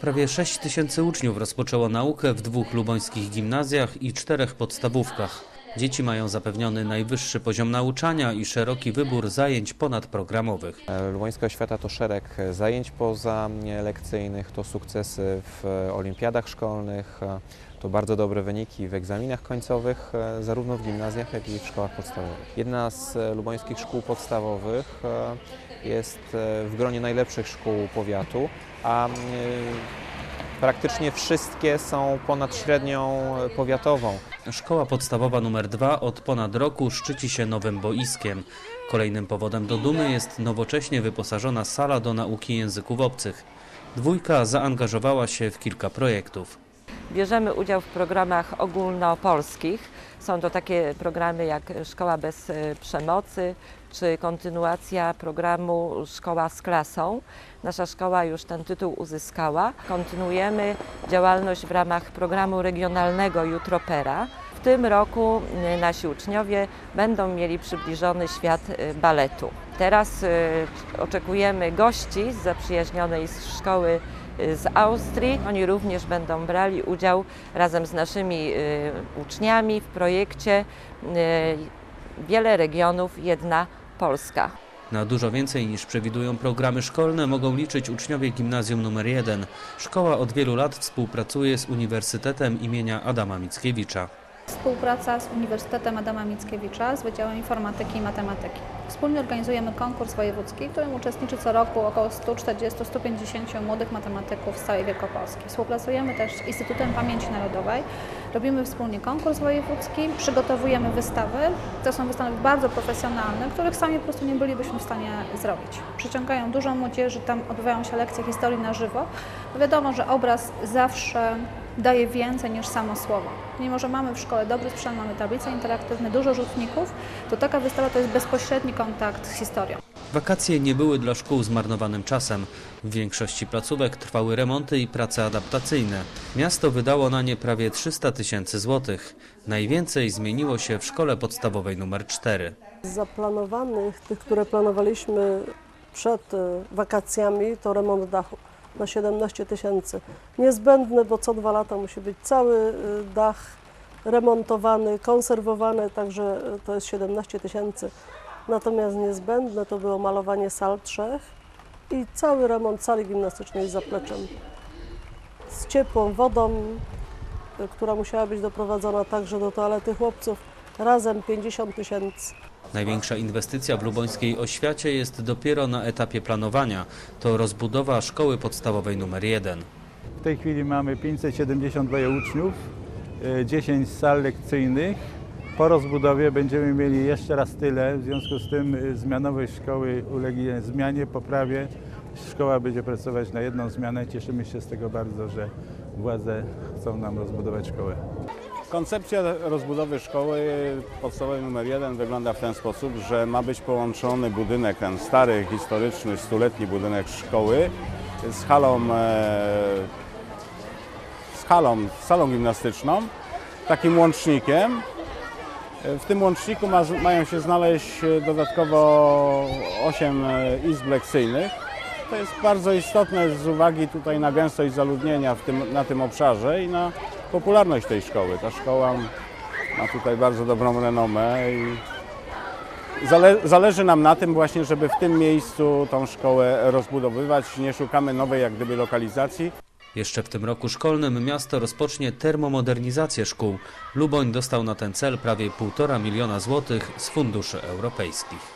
Prawie 6 tysięcy uczniów rozpoczęło naukę w dwóch lubońskich gimnazjach i czterech podstawówkach. Dzieci mają zapewniony najwyższy poziom nauczania i szeroki wybór zajęć ponadprogramowych. E, Lubońska Oświata to szereg e, zajęć pozalekcyjnych, to sukcesy w e, olimpiadach szkolnych, e, to bardzo dobre wyniki w egzaminach końcowych, e, zarówno w gimnazjach, jak i w szkołach podstawowych. Jedna z e, lubońskich szkół podstawowych e, jest e, w gronie najlepszych szkół powiatu, a e, praktycznie wszystkie są ponad średnią powiatową. Szkoła podstawowa numer 2 od ponad roku szczyci się nowym boiskiem. Kolejnym powodem do dumy jest nowocześnie wyposażona sala do nauki języków obcych. Dwójka zaangażowała się w kilka projektów. Bierzemy udział w programach ogólnopolskich. Są to takie programy jak Szkoła bez e, przemocy czy kontynuacja programu Szkoła z klasą. Nasza szkoła już ten tytuł uzyskała. Kontynuujemy działalność w ramach programu regionalnego Jutropera. W tym roku e, nasi uczniowie będą mieli przybliżony świat e, baletu. Teraz oczekujemy gości z zaprzyjaźnionej szkoły z Austrii. Oni również będą brali udział razem z naszymi y, uczniami w projekcie y, Wiele regionów, jedna Polska. Na dużo więcej niż przewidują programy szkolne mogą liczyć uczniowie gimnazjum nr 1. Szkoła od wielu lat współpracuje z Uniwersytetem imienia Adama Mickiewicza. Współpraca z Uniwersytetem Adama Mickiewicza z Wydziałem Informatyki i Matematyki. Wspólnie organizujemy konkurs wojewódzki, w którym uczestniczy co roku około 140-150 młodych matematyków z całej Wielkopolski. Współpracujemy też z Instytutem Pamięci Narodowej. Robimy wspólnie konkurs wojewódzki, przygotowujemy wystawy. To są wystawy bardzo profesjonalne, których sami po prostu nie bylibyśmy w stanie zrobić. Przyciągają dużo młodzieży, tam odbywają się lekcje historii na żywo. No wiadomo, że obraz zawsze daje więcej niż samo słowo. Mimo, że mamy w szkole dobry sprzęt, mamy tablice interaktywne, dużo rzutników, to taka wystawa to jest bezpośredni kontakt z historią. Wakacje nie były dla szkół zmarnowanym czasem. W większości placówek trwały remonty i prace adaptacyjne. Miasto wydało na nie prawie 300 tysięcy złotych. Najwięcej zmieniło się w szkole podstawowej numer 4. Z zaplanowanych, tych, które planowaliśmy przed e, wakacjami, to remont dachu na 17 tysięcy. Niezbędny, bo co dwa lata musi być cały e, dach remontowany, konserwowany, także e, to jest 17 tysięcy. Natomiast niezbędne to było malowanie sal trzech i cały remont sali gimnastycznej z zapleczem. Z ciepłą wodą, e, która musiała być doprowadzona także do toalety chłopców, razem 50 tysięcy. Największa inwestycja w lubońskiej oświacie jest dopiero na etapie planowania. To rozbudowa szkoły podstawowej numer 1. W tej chwili mamy 572 uczniów, e, 10 sal lekcyjnych. Po rozbudowie będziemy mieli jeszcze raz tyle, w związku z tym e, zmianowej szkoły ulegnie zmianie, poprawie. Szkoła będzie pracować na jedną zmianę. Cieszymy się z tego bardzo, że władze chcą nam rozbudować szkołę. Koncepcja rozbudowy szkoły podstawowej nr 1 wygląda w ten sposób, że ma być połączony budynek, ten stary, historyczny, stuletni budynek szkoły z halą, e, z halą, salą gimnastyczną, takim łącznikiem. E, W tym łączniku ma, mają się znaleźć e, dodatkowo 8 izb lekcyjnych. To jest bardzo istotne z uwagi tutaj na gęstość zaludnienia w tym, na tym obszarze i na popularność tej szkoły. Ta szkoła ma tutaj bardzo dobrą renomę i zale, zależy nam na tym właśnie, żeby w tym miejscu tą szkołę rozbudowywać. Nie szukamy nowej jak gdyby lokalizacji. Jeszcze w tym roku szkolnym miasto rozpocznie termomodernizację szkół. Luboń dostał na ten cel prawie 1,5 miliona złotych z funduszy europejskich.